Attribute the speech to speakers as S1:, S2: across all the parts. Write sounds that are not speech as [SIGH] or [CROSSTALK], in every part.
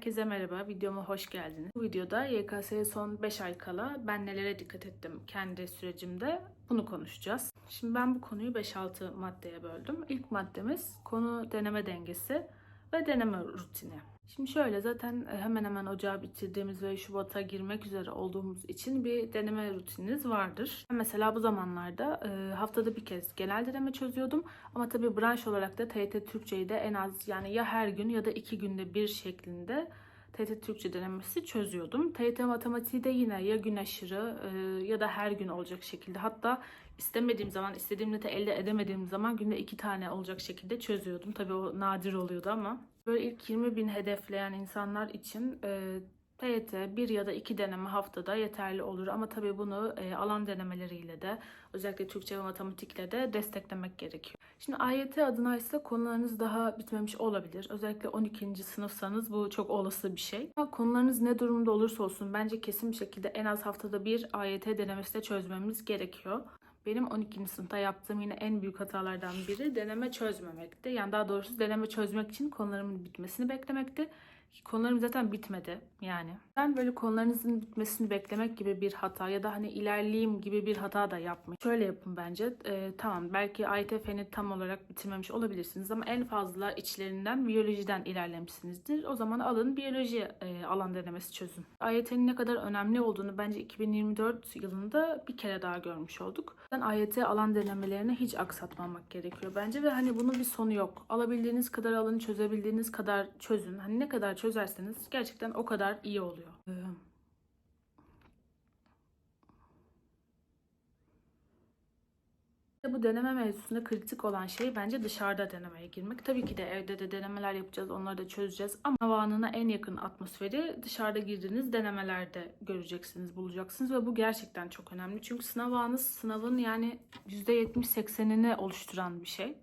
S1: Herkese merhaba, videoma hoş geldiniz. Bu videoda YKS'ye son 5 ay kala ben nelere dikkat ettim kendi sürecimde bunu konuşacağız. Şimdi ben bu konuyu 5-6 maddeye böldüm. İlk maddemiz konu deneme dengesi ve deneme rutini. Şimdi şöyle zaten e, hemen hemen ocağı bitirdiğimiz ve Şubat'a girmek üzere olduğumuz için bir deneme rutininiz vardır. Mesela bu zamanlarda e, haftada bir kez genel deneme çözüyordum. Ama tabii branş olarak da TYT Türkçeyi de en az yani ya her gün ya da iki günde bir şeklinde TYT Türkçe denemesi çözüyordum. TYT Matematiği de yine ya gün aşırı e, ya da her gün olacak şekilde. Hatta istemediğim zaman, istediğim neti elde edemediğim zaman günde iki tane olacak şekilde çözüyordum. Tabii o nadir oluyordu ama. Böyle ilk 20 bin hedefleyen insanlar için e, TYT bir ya da iki deneme haftada yeterli olur. Ama tabii bunu e, alan denemeleriyle de özellikle Türkçe ve matematikle de desteklemek gerekiyor. Şimdi AYT adına ise konularınız daha bitmemiş olabilir. Özellikle 12. sınıfsanız bu çok olası bir şey. Ama konularınız ne durumda olursa olsun bence kesin bir şekilde en az haftada bir AYT denemesi de çözmemiz gerekiyor. Benim 12. sınıfta yaptığım yine en büyük hatalardan biri deneme çözmemekti. Yani daha doğrusu deneme çözmek için konularımın bitmesini beklemekti. Konularım zaten bitmedi yani. Ben böyle konularınızın bitmesini beklemek gibi bir hata ya da hani ilerleyeyim gibi bir hata da yapmayın. Şöyle yapın bence. Ee, tamam belki AYT feni tam olarak bitirmemiş olabilirsiniz ama en fazla içlerinden biyolojiden ilerlemişsinizdir. O zaman alın biyoloji e, alan denemesi çözün. AYT'nin ne kadar önemli olduğunu bence 2024 yılında bir kere daha görmüş olduk. Ben AYT alan denemelerini hiç aksatmamak gerekiyor bence ve hani bunun bir sonu yok. Alabildiğiniz kadar alın, çözebildiğiniz kadar çözün. Hani ne kadar çözerseniz gerçekten o kadar iyi oluyor. Ee, Bu deneme mevzusunda kritik olan şey bence dışarıda denemeye girmek. Tabii ki de evde de denemeler yapacağız, onları da çözeceğiz. Ama havanına en yakın atmosferi dışarıda girdiğiniz denemelerde göreceksiniz, bulacaksınız. Ve bu gerçekten çok önemli. Çünkü sınav anınız sınavın yani %70-80'ini oluşturan bir şey.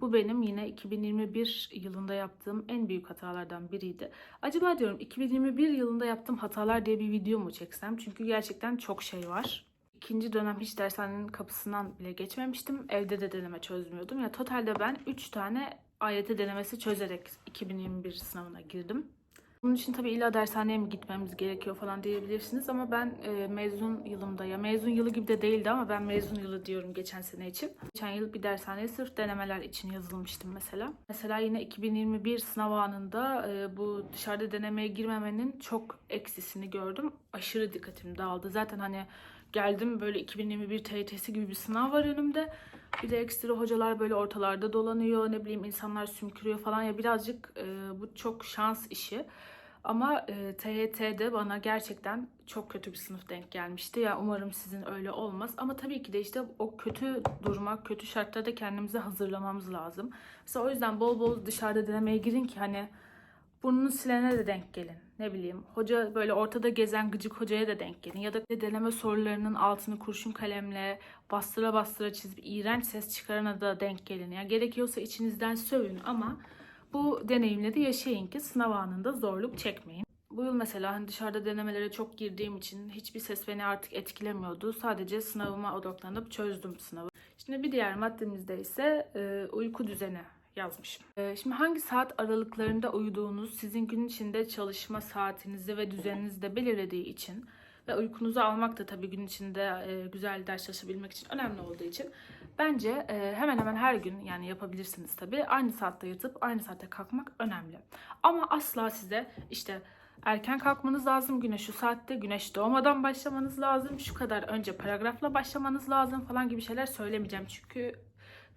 S1: Bu benim yine 2021 yılında yaptığım en büyük hatalardan biriydi. Acaba diyorum 2021 yılında yaptığım hatalar diye bir video mu çeksem? Çünkü gerçekten çok şey var. İkinci dönem hiç dershanenin kapısından bile geçmemiştim. Evde de deneme çözmüyordum. Ya totalde ben 3 tane AYT denemesi çözerek 2021 sınavına girdim. Bunun için tabii illa dershaneye mi gitmemiz gerekiyor falan diyebilirsiniz ama ben e, mezun yılımda ya mezun yılı gibi de değildi ama ben mezun yılı diyorum geçen sene için. Geçen yıl bir dershaneye sırf denemeler için yazılmıştım mesela. Mesela yine 2021 sınav anında e, bu dışarıda denemeye girmemenin çok eksisini gördüm. Aşırı dikkatim dağıldı. Zaten hani geldim böyle 2021 TYT'si gibi bir sınav var önümde. Bir de ekstra hocalar böyle ortalarda dolanıyor. Ne bileyim insanlar sümkürüyor falan ya birazcık e, bu çok şans işi. Ama e, TYT'de bana gerçekten çok kötü bir sınıf denk gelmişti. Ya umarım sizin öyle olmaz. Ama tabii ki de işte o kötü duruma, kötü şartlarda kendimizi hazırlamamız lazım. Mesela o yüzden bol bol dışarıda denemeye girin ki hani burnunu silene de denk gelin. Ne bileyim hoca böyle ortada gezen gıcık hocaya da denk gelin. Ya da deneme sorularının altını kurşun kalemle bastıra bastıra çizip iğrenç ses çıkarana da denk gelin. Yani gerekiyorsa içinizden sövün ama bu deneyimleri yaşayın ki sınav anında zorluk çekmeyin. Bu yıl mesela hani dışarıda denemelere çok girdiğim için hiçbir ses beni artık etkilemiyordu. Sadece sınavıma odaklanıp çözdüm sınavı. Şimdi bir diğer maddemizde ise e, uyku düzeni yazmışım. E, şimdi hangi saat aralıklarında uyuduğunuz sizin gün içinde çalışma saatinizi ve düzeninizi de belirlediği için ve uykunuzu almak da tabii gün içinde e, güzel ders çalışabilmek için önemli olduğu için bence e, hemen hemen her gün yani yapabilirsiniz tabii aynı saatte yatıp aynı saatte kalkmak önemli. Ama asla size işte erken kalkmanız lazım güneş şu saatte güneş doğmadan başlamanız lazım şu kadar önce paragrafla başlamanız lazım falan gibi şeyler söylemeyeceğim çünkü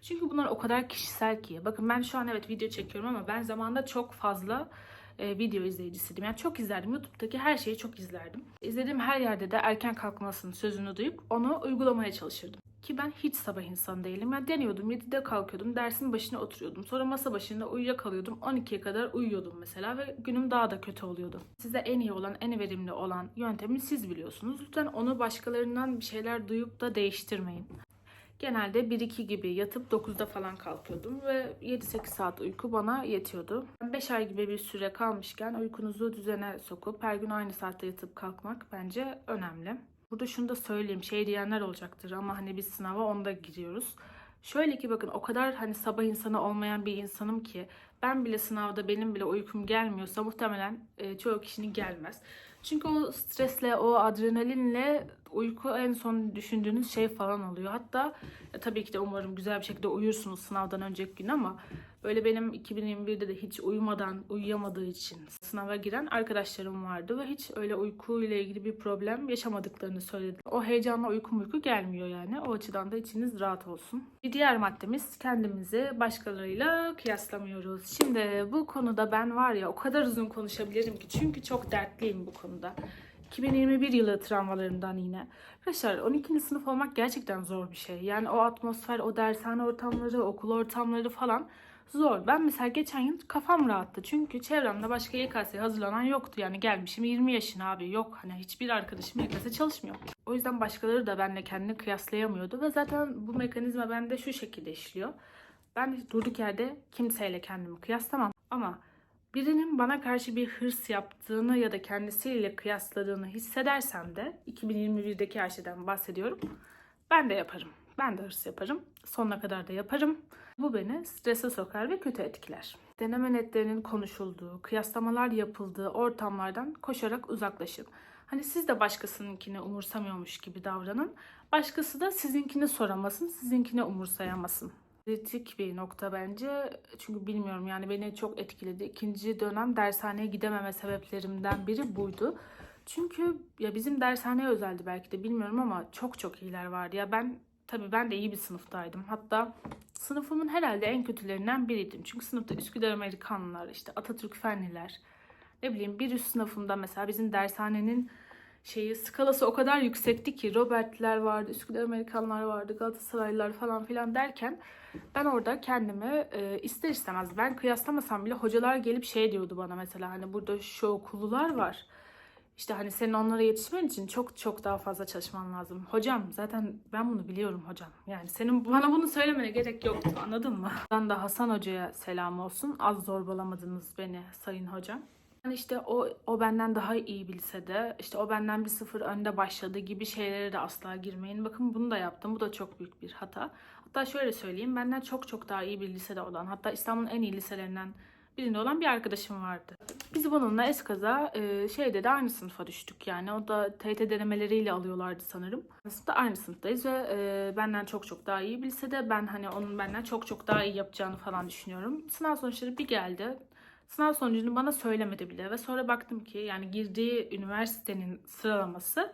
S1: çünkü bunlar o kadar kişisel ki. Bakın ben şu an evet video çekiyorum ama ben zamanında çok fazla e, video izleyicisiydim. Yani çok izlerdim. YouTube'daki her şeyi çok izlerdim. İzlediğim her yerde de erken kalkmasının sözünü duyup onu uygulamaya çalışırdım. Ki ben hiç sabah insanı değilim. Yani deniyordum. 7'de kalkıyordum. Dersin başına oturuyordum. Sonra masa başında uyuyakalıyordum. 12'ye kadar uyuyordum mesela ve günüm daha da kötü oluyordu. Size en iyi olan, en verimli olan yöntemi siz biliyorsunuz. Lütfen onu başkalarından bir şeyler duyup da değiştirmeyin. Genelde 1-2 gibi yatıp 9'da falan kalkıyordum ve 7-8 saat uyku bana yetiyordu. 5 ay gibi bir süre kalmışken uykunuzu düzene sokup her gün aynı saatte yatıp kalkmak bence önemli. Burada şunu da söyleyeyim şey diyenler olacaktır ama hani biz sınava onda giriyoruz. Şöyle ki bakın o kadar hani sabah insanı olmayan bir insanım ki Ben bile sınavda benim bile uykum gelmiyorsa muhtemelen e, çoğu kişinin gelmez. Çünkü o stresle, o adrenalinle uyku en son düşündüğünüz şey falan oluyor. Hatta ya tabii ki de umarım güzel bir şekilde uyursunuz sınavdan önceki gün ama böyle benim 2021'de de hiç uyumadan, uyuyamadığı için sınava giren arkadaşlarım vardı ve hiç öyle uykuyla ilgili bir problem yaşamadıklarını söyledi. O heyecanla uyku uyku gelmiyor yani. O açıdan da içiniz rahat olsun. Bir diğer maddemiz kendimizi başkalarıyla kıyaslamıyoruz. Şimdi bu konuda ben var ya o kadar uzun konuşabilirim ki çünkü çok dertliyim bu konuda. 2021 yılı travmalarımdan yine. Arkadaşlar 12. sınıf olmak gerçekten zor bir şey. Yani o atmosfer, o dershane ortamları, okul ortamları falan zor. Ben mesela geçen yıl kafam rahattı. Çünkü çevremde başka YKS'ye hazırlanan yoktu. Yani gelmişim 20 yaşına abi yok. Hani hiçbir arkadaşım YKS çalışmıyor. O yüzden başkaları da benimle kendini kıyaslayamıyordu. Ve zaten bu mekanizma bende şu şekilde işliyor. Ben durduk yerde kimseyle kendimi kıyaslamam. Ama birinin bana karşı bir hırs yaptığını ya da kendisiyle kıyasladığını hissedersem de 2021'deki her şeyden bahsediyorum. Ben de yaparım. Ben de hırs yaparım. Sonuna kadar da yaparım. Bu beni strese sokar ve kötü etkiler. Deneme netlerinin konuşulduğu, kıyaslamalar yapıldığı ortamlardan koşarak uzaklaşın. Hani siz de başkasınınkini umursamıyormuş gibi davranın. Başkası da sizinkini soramasın, sizinkini umursayamasın. Kritik bir nokta bence. Çünkü bilmiyorum yani beni çok etkiledi. İkinci dönem dershaneye gidememe sebeplerimden biri buydu. Çünkü ya bizim dershaneye özeldi belki de bilmiyorum ama çok çok iyiler vardı. Ya ben tabii ben de iyi bir sınıftaydım. Hatta sınıfımın herhalde en kötülerinden biriydim. Çünkü sınıfta Üsküdar Amerikanlılar, işte Atatürk Fenliler, ne bileyim bir üst sınıfında mesela bizim dershanenin şeyi skalası o kadar yüksekti ki Robertler vardı, Üsküdar Amerikanlar vardı, Galatasaraylılar falan filan derken ben orada kendimi e, ister istemez ben kıyaslamasam bile hocalar gelip şey diyordu bana mesela hani burada şu okullular var. İşte hani senin onlara yetişmen için çok çok daha fazla çalışman lazım. Hocam zaten ben bunu biliyorum hocam. Yani senin bana bunu söylemene gerek yoktu anladın mı? Ben de Hasan Hoca'ya selam olsun. Az zorbalamadınız beni sayın hocam. Yani işte o, o benden daha iyi bilse de işte o benden bir sıfır önde başladı gibi şeylere de asla girmeyin. Bakın bunu da yaptım. Bu da çok büyük bir hata. Hatta şöyle söyleyeyim benden çok çok daha iyi bir lisede olan hatta İstanbul'un en iyi liselerinden birinde olan bir arkadaşım vardı. Biz bununla eskaza e, şeyde de aynı sınıfa düştük yani. O da TYT denemeleriyle alıyorlardı sanırım. Sınıfta aynı sınıftayız ve e, benden çok çok daha iyi bir lisede. Ben hani onun benden çok çok daha iyi yapacağını falan düşünüyorum. Sınav sonuçları bir geldi. Sınav sonucunu bana söylemedi bile ve sonra baktım ki yani girdiği üniversitenin sıralaması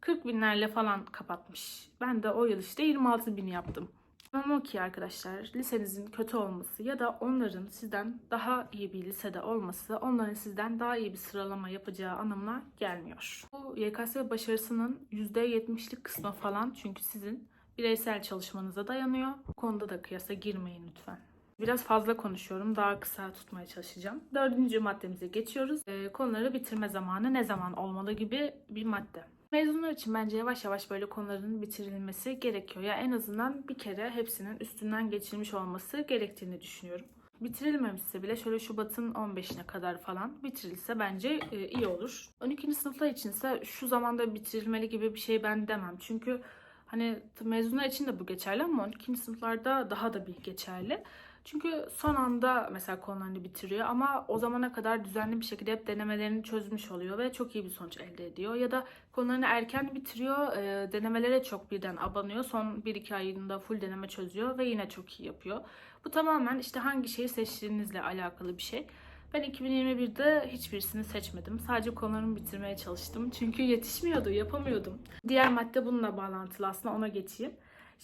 S1: 40 binlerle falan kapatmış. Ben de o yıl işte 26 bin yaptım. Ama o ki arkadaşlar lisenizin kötü olması ya da onların sizden daha iyi bir lisede olması onların sizden daha iyi bir sıralama yapacağı anlamına gelmiyor. Bu YKS başarısının %70'lik kısmı falan çünkü sizin bireysel çalışmanıza dayanıyor. Bu konuda da kıyasa girmeyin lütfen. Biraz fazla konuşuyorum. Daha kısa tutmaya çalışacağım. Dördüncü maddemize geçiyoruz. Ee, konuları bitirme zamanı ne zaman olmalı gibi bir madde. Mezunlar için bence yavaş yavaş böyle konuların bitirilmesi gerekiyor. Ya en azından bir kere hepsinin üstünden geçilmiş olması gerektiğini düşünüyorum. Bitirilmemişse bile şöyle Şubat'ın 15'ine kadar falan bitirilse bence e, iyi olur. 12. sınıflar içinse şu zamanda bitirilmeli gibi bir şey ben demem. Çünkü hani mezunlar için de bu geçerli ama 12. sınıflarda daha da bir geçerli. Çünkü son anda mesela konularını bitiriyor ama o zamana kadar düzenli bir şekilde hep denemelerini çözmüş oluyor ve çok iyi bir sonuç elde ediyor. Ya da konularını erken bitiriyor, e, denemelere çok birden abanıyor. Son 1-2 ayında full deneme çözüyor ve yine çok iyi yapıyor. Bu tamamen işte hangi şeyi seçtiğinizle alakalı bir şey. Ben 2021'de hiçbirisini seçmedim. Sadece konularımı bitirmeye çalıştım. Çünkü yetişmiyordu, yapamıyordum. Diğer madde bununla bağlantılı aslında ona geçeyim.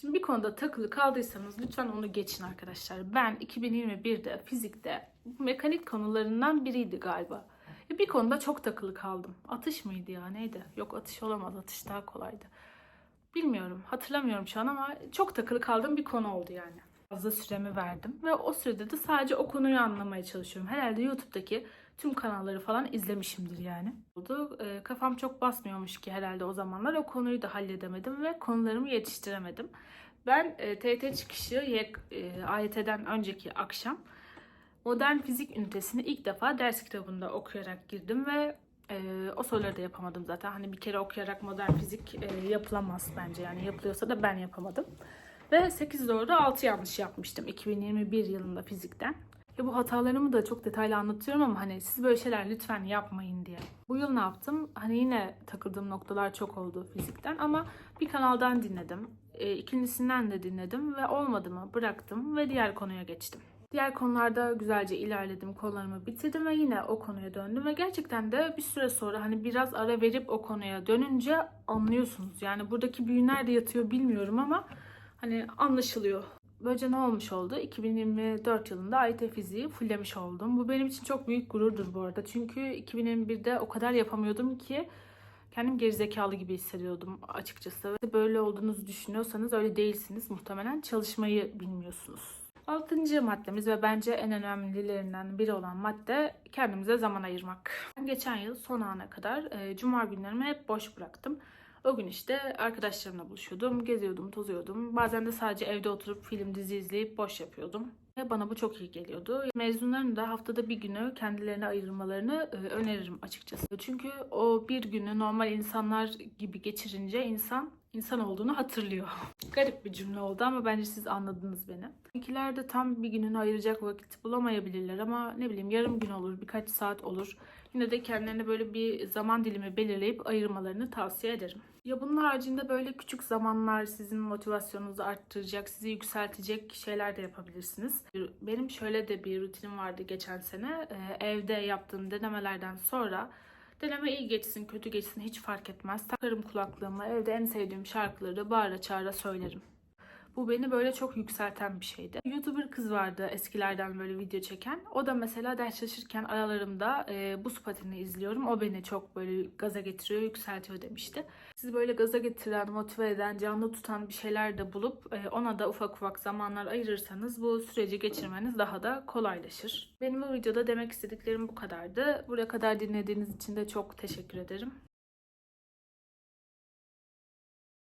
S1: Şimdi bir konuda takılı kaldıysanız lütfen onu geçin arkadaşlar. Ben 2021'de fizikte mekanik konularından biriydi galiba. Bir konuda çok takılı kaldım. Atış mıydı ya neydi? Yok atış olamaz. Atış daha kolaydı. Bilmiyorum. Hatırlamıyorum şu an ama çok takılı kaldığım bir konu oldu yani. Fazla süremi verdim ve o sürede de sadece o konuyu anlamaya çalışıyorum. Herhalde YouTube'daki tüm kanalları falan izlemişimdir yani. Oldu. E, kafam çok basmıyormuş ki herhalde o zamanlar. O konuyu da halledemedim ve konularımı yetiştiremedim. Ben e, TYT çıkışı YK, e, AYT'den önceki akşam modern fizik ünitesini ilk defa ders kitabında okuyarak girdim ve e, o soruları da yapamadım zaten. Hani bir kere okuyarak modern fizik e, yapılamaz bence. Yani yapılıyorsa da ben yapamadım. Ve 8 doğru 6 yanlış yapmıştım 2021 yılında fizikten. Ya bu hatalarımı da çok detaylı anlatıyorum ama hani siz böyle şeyler lütfen yapmayın diye. Bu yıl ne yaptım? Hani yine takıldığım noktalar çok oldu fizikten ama bir kanaldan dinledim. E, ikincisinden de dinledim ve olmadı mı bıraktım ve diğer konuya geçtim. Diğer konularda güzelce ilerledim, konularımı bitirdim ve yine o konuya döndüm ve gerçekten de bir süre sonra hani biraz ara verip o konuya dönünce anlıyorsunuz. Yani buradaki büyü nerede yatıyor bilmiyorum ama hani anlaşılıyor. Böylece ne olmuş oldu? 2024 yılında AYT fiziği fullemiş oldum. Bu benim için çok büyük gururdur bu arada. Çünkü 2021'de o kadar yapamıyordum ki kendim gerizekalı gibi hissediyordum açıkçası. Böyle olduğunuzu düşünüyorsanız öyle değilsiniz. Muhtemelen çalışmayı bilmiyorsunuz. Altıncı maddemiz ve bence en önemlilerinden biri olan madde kendimize zaman ayırmak. Geçen yıl son ana kadar e, cuma günlerimi hep boş bıraktım. O gün işte arkadaşlarımla buluşuyordum, geziyordum, tozuyordum. Bazen de sadece evde oturup film, dizi izleyip boş yapıyordum. Ve bana bu çok iyi geliyordu. Mezunların da haftada bir günü kendilerine ayırmalarını e, öneririm açıkçası. Çünkü o bir günü normal insanlar gibi geçirince insan insan olduğunu hatırlıyor. [LAUGHS] Garip bir cümle oldu ama bence siz anladınız beni. İkiler de tam bir gününü ayıracak vakit bulamayabilirler ama ne bileyim yarım gün olur, birkaç saat olur. Yine de kendilerine böyle bir zaman dilimi belirleyip ayırmalarını tavsiye ederim. Ya bunun haricinde böyle küçük zamanlar sizin motivasyonunuzu arttıracak, sizi yükseltecek şeyler de yapabilirsiniz. Benim şöyle de bir rutinim vardı geçen sene. Ee, Evde yaptığım denemelerden sonra deneme iyi geçsin, kötü geçsin hiç fark etmez. Takarım kulaklığımı, evde en sevdiğim şarkıları bağıra çağıra söylerim. Bu beni böyle çok yükselten bir şeydi. YouTuber kız vardı eskilerden böyle video çeken. O da mesela ders çalışırken aralarımda e, buz pateni izliyorum. O beni çok böyle gaza getiriyor, yükseltiyor demişti. Sizi böyle gaza getiren, motive eden, canlı tutan bir şeyler de bulup e, ona da ufak ufak zamanlar ayırırsanız bu süreci geçirmeniz daha da kolaylaşır. Benim bu videoda demek istediklerim bu kadardı. Buraya kadar dinlediğiniz için de çok teşekkür ederim.